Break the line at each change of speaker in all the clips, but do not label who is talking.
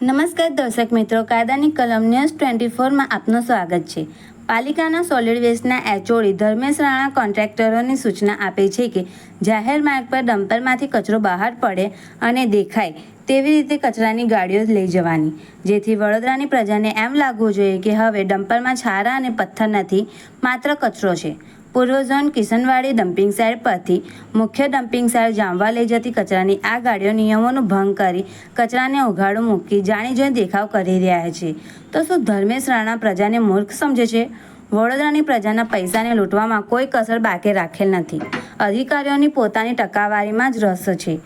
નમસ્કાર દર્શક મિત્રો, કાયદાની કલમ ન્યૂઝ ટ્વેન્ટી ફોરમાં આપનું સ્વાગત છે. પાલિકાના સોલિડ વેસ્ટના એચઓડી ધર્મેશ રાણા કોન્ટ્રાક્ટરોની સૂચના આપે છે કે, જાહેર માર્ગ પર ડમ્પરમાંથી કચરો બહાર પડે અને દેખાય તેવી રીતે કચરાની ગાડીઓ લઈ જવાની. જેથી વડોદરાની પ્રજાને એમ લાગવું જોઈએ કે હવે ડમ્પરમાં છારા અને પથ્થર નથી, માત્ર કચરો છે. પૂર્વ ઝોન કિશનવાડી ડમ્પિંગ સાઇટ પરથી મુખ્ય ડમ્પિંગ સાઇટ જામવા લઈ જતી કચરાની આ ગાડીઓ નિયમોનો ભંગ કરી કચરાને ઉઘાડું મૂકી જાણી જોઈ દેખાવ કરી રહ્યા છે. તો શું ધર્મેશ રાણા પ્રજાને મૂર્ખ સમજે છે? વડોદરાની પ્રજાના પૈસાને લૂંટવામાં કોઈ કસર બાકી રાખેલ નથી. અધિકારીઓની પોતાની ટકાવારીમાં જ રસ છે.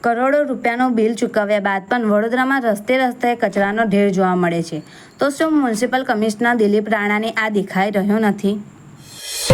કરોડો રૂપિયાનું બિલ ચૂકવ્યા બાદ પણ વડોદરામાં રસ્તે રસ્તે કચરાનો ઢેર જોવા મળે છે. તો શું મ્યુનિસિપલ કમિશનર દિલીપ રાણાને આ દેખાઈ રહ્યો નથી?